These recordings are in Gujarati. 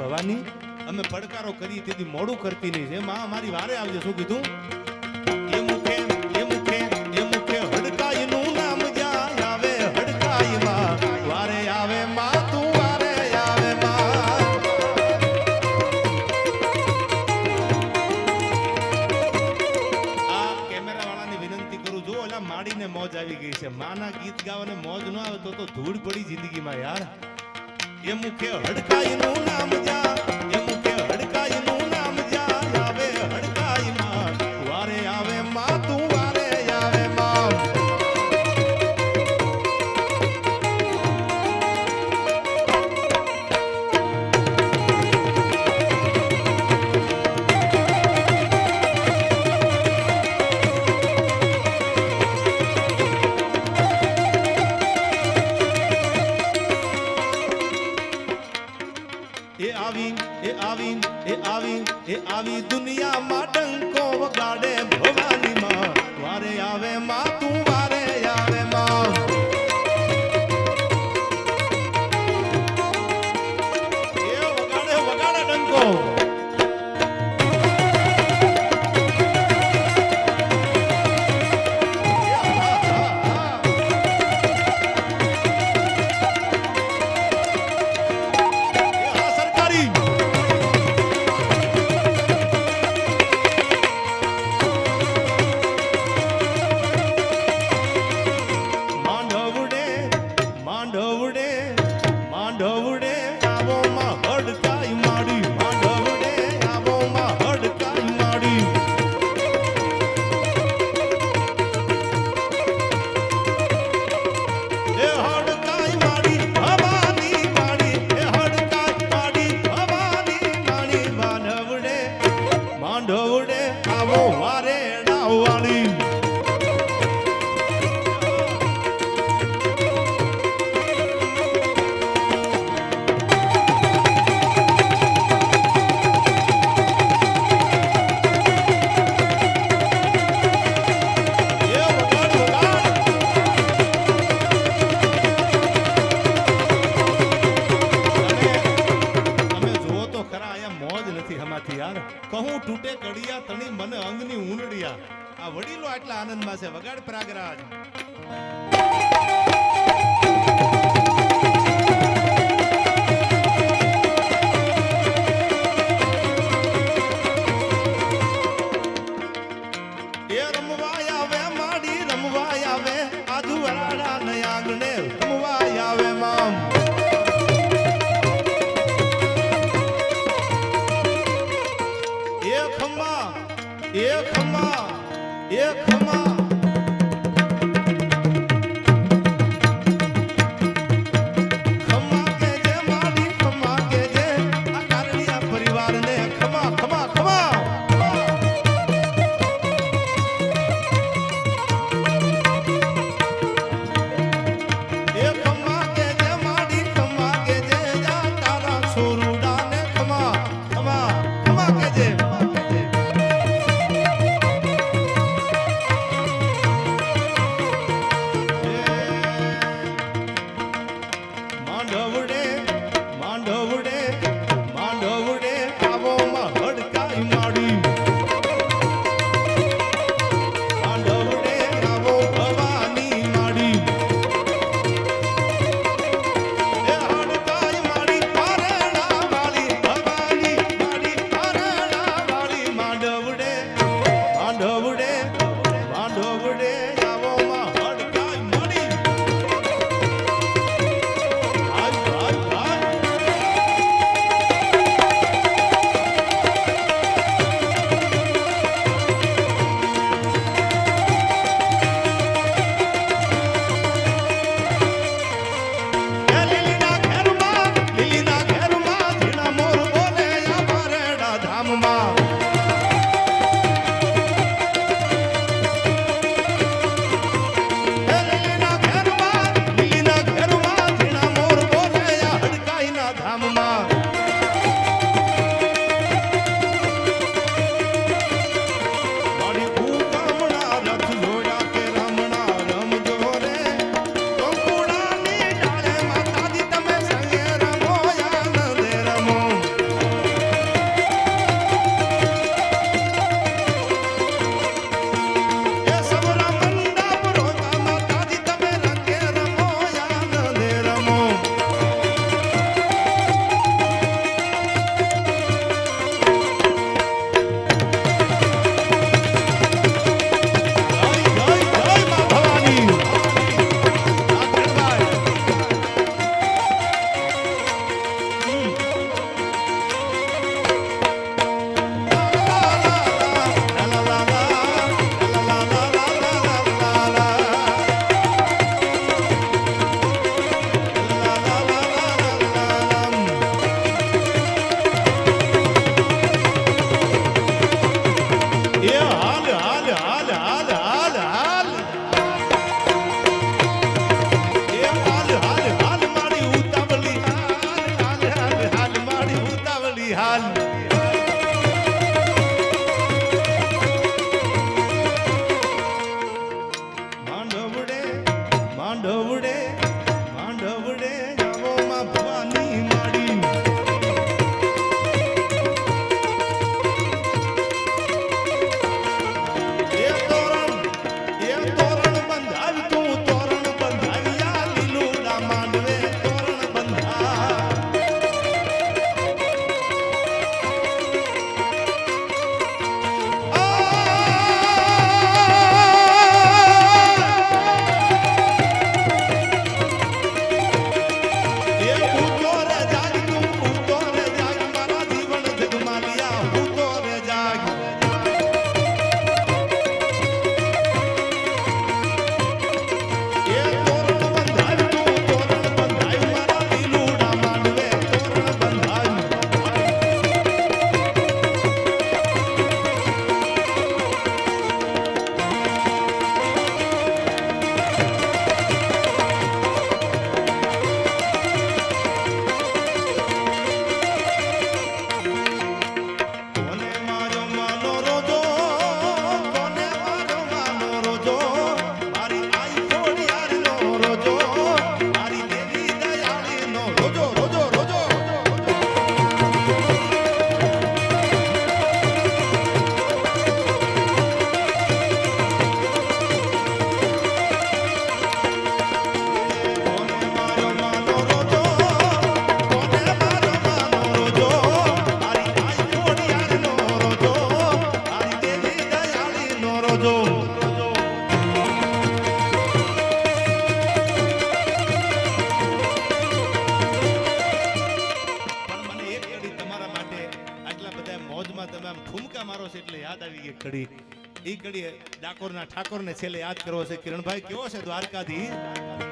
ભવાની? અમે પડકારો કરી તેથી મોડું કરતી નહીં છે. માં મારી વારે આવજે, શું કીધું? આ કેમેરા વાળાની વિનંતી કરું, જો ઓલા માડીને મોજ આવી ગઈ છે. માના ગીત ગાવાને મોજ ન આવે તો ધૂળ પડી જિંદગીમાં યાર. એ મુખે હડકાઈનું નામ જા એ મુખે હે રમવા મારો છો એટલે યાદ આવી ગઈ કડી એ કડી ડાકોરના ઠાકોરને છેલ્લે યાદ કરવો છે. કિરણભાઈ, કેવો છે દ્વારકાથી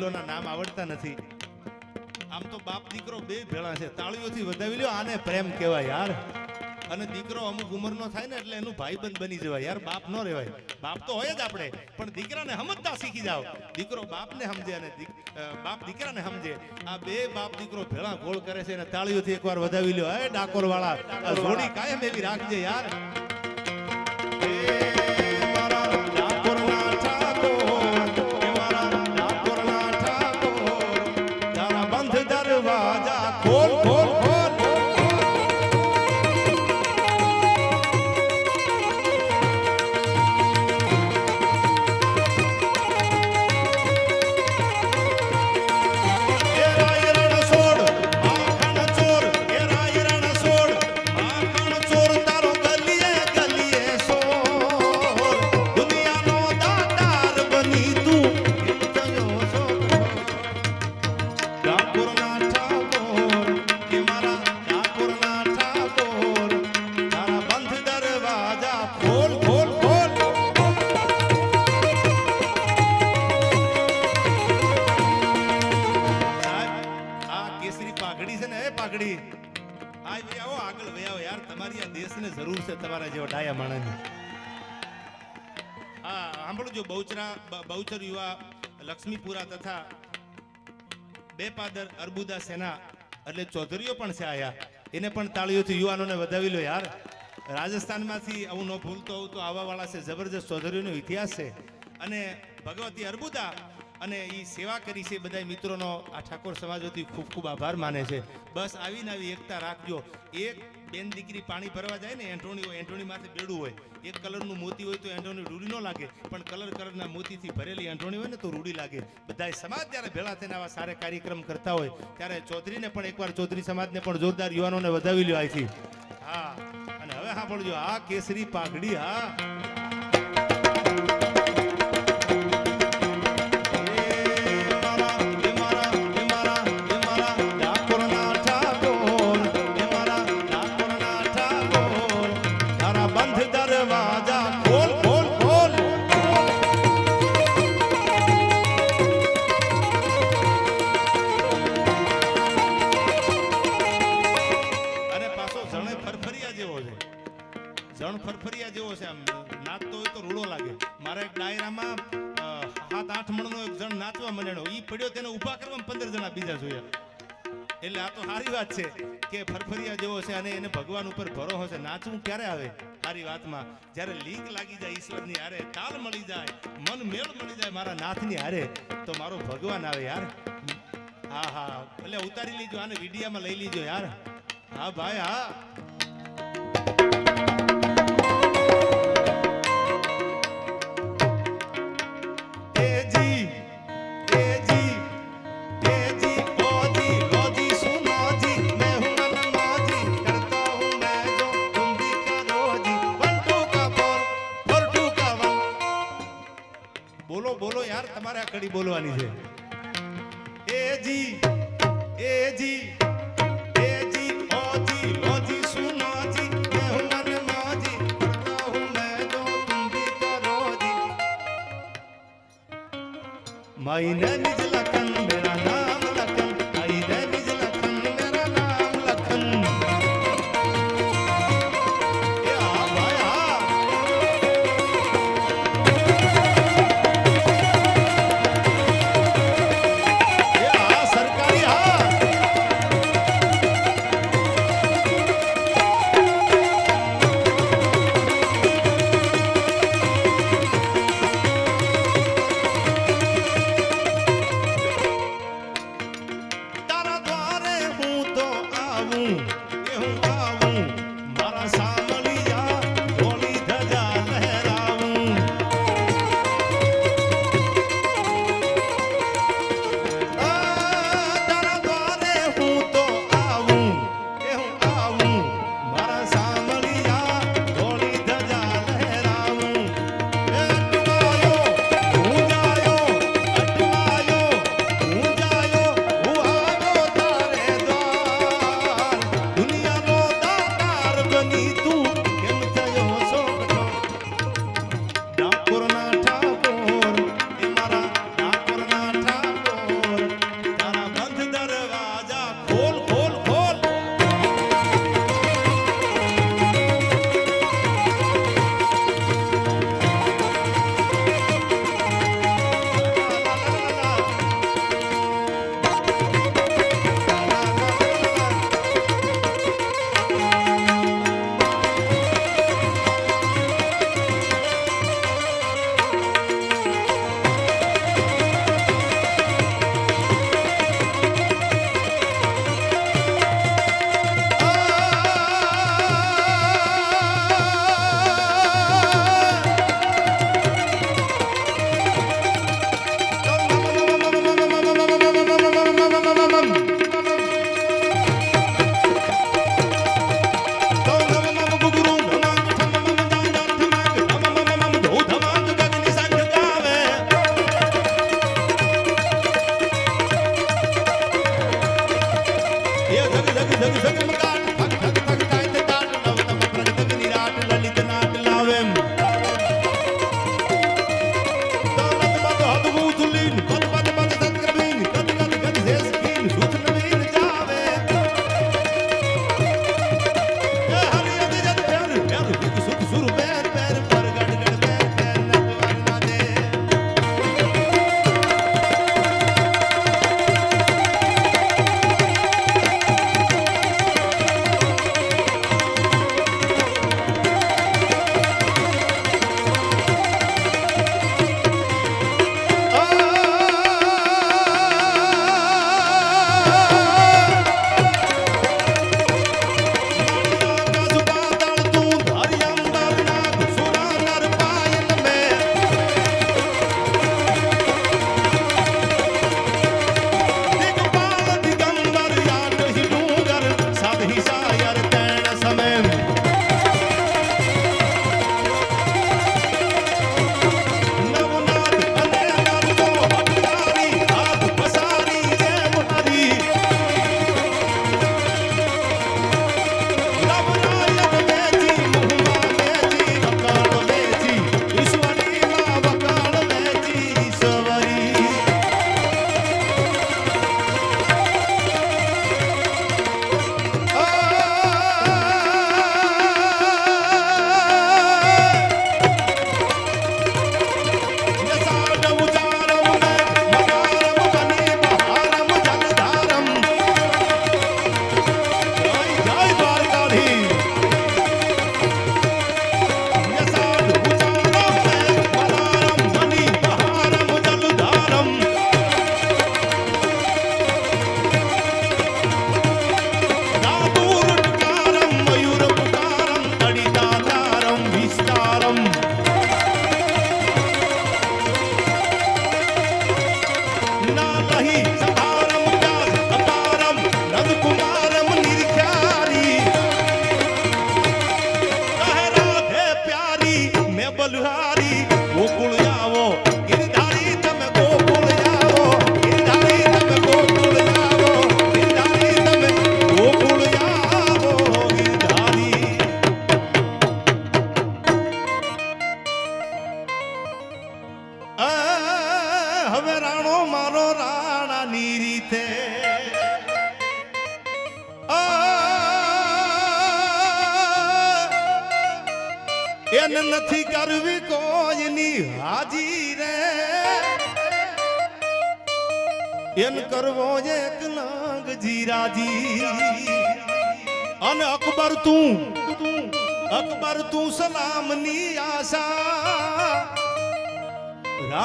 વડીલોના નામ આવડતા નથી. આમ તો બાપ દીકરો બે ભેળા છે. તાળીઓથી વધાવી લ્યો, આને પ્રેમ કહેવાય યાર. અને દીકરો અમુક ઉંમરનો થાય ને એટલે એનું ભાઈબંધ બની જવાય. યાર, બાપ ન રહેવાય. બાપ તો હોય જ આપણે, પણ દીકરાને સમજતા શીખી જાવ દીકરો બાપને સમજે અને બાપ દીકરાને સમજે. આ બે બાપ દીકરો ભેળા ગોળ કરે છે અને તાળીઓથી એકવાર વધાવી લ્યો. હે ડાકોર વાળા જોડી કાયમ એવી રાખજે યાર. તમારી આ દેશને જરૂર છે તમારા જેવા ડાયા માણસની. હા સાંભળજો બહુચરા બહુચર યુવા લક્ષ્મીપુરા તથા બે પાદર અર્બુદા સેના, એટલે ચૌધરીઓ પણ છે આયા. એને પણ તાળીઓથી યુવાનોને વધાવી લો યાર. રાજસ્થાનમાંથી આવું ન ભૂલતો હોઉં તો આવાવાળા છે, જબરજસ્ત ચૌધરીઓનો ઇતિહાસ છે. અને ભગવતી અર્બુદા અને એ સેવા કરી છે બધા મિત્રોનો આ ઠાકોર સમાજ વતી ખૂબ ખૂબ આભાર માને છે. બસ આવીને આવી એકતા રાખજો. એક બેન દીકરી પાણી ભરવા જાય ને એન્ટોણી હોય એન્ટોણી માથે બેડું હોય. એક કલરનું મોતી હોય તો એન્ટોની રૂડી ન લાગે, પણ કલર કલરના મોતીથી ભરેલી એન્ટોની હોય ને તો રૂડી લાગે. બધા સમાજ જ્યારે ભેળા થઈને આવા સારા કાર્યક્રમ કરતા હોય, ત્યારે ચૌધરીને પણ એકવાર ચૌધરી સમાજને પણ જોરદાર યુવાનોને વધાવી લ્યો આથી હા, અને હવે હા બોલજો આ કેસરી પાઘડી, હા. નાચતો હોય તો રૂડો લાગે. મારા એક ડાયરામાં સાત, આઠ મણનો એક જણ નાચવા મળેલો એ પડ્યો તેને ઊભા કરવામાં પંદર જણા બીજા જોયા. એટલે આ તો સારી વાત છે કે ફરફરિયા જેવો છે અને એને ભગવાન ઉપર ભરોસો છે. નાચવું ક્યારે આવે? સારી વાતમાં. જ્યારે લીક લાગી જાય ઈશ્વરની હારે, તાલ મળી જાય, મન મેળ મળી જાય મારા નાથની હારે, તો મારો ભગવાન આવે યાર. હા હા. એટલે ઉતારી લીજો, આને વિડીયામાં લઈ લીજો યાર. હા, ભાઈ, હા. લાકડી બોલવાની છે એ જી એ જી એ જી ઓ જી ઓ જી સુનો જી મે હું મન મોજી કરતા હું મે જો તુમ ભી કરો જી માઈ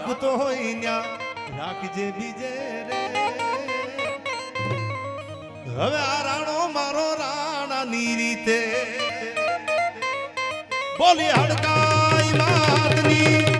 રાખતો હોય ન્યા. રાખજે બીજે રે. હવે આ રાણો મારો રાણાની રીતે. બોલી હડકાઈ માતની.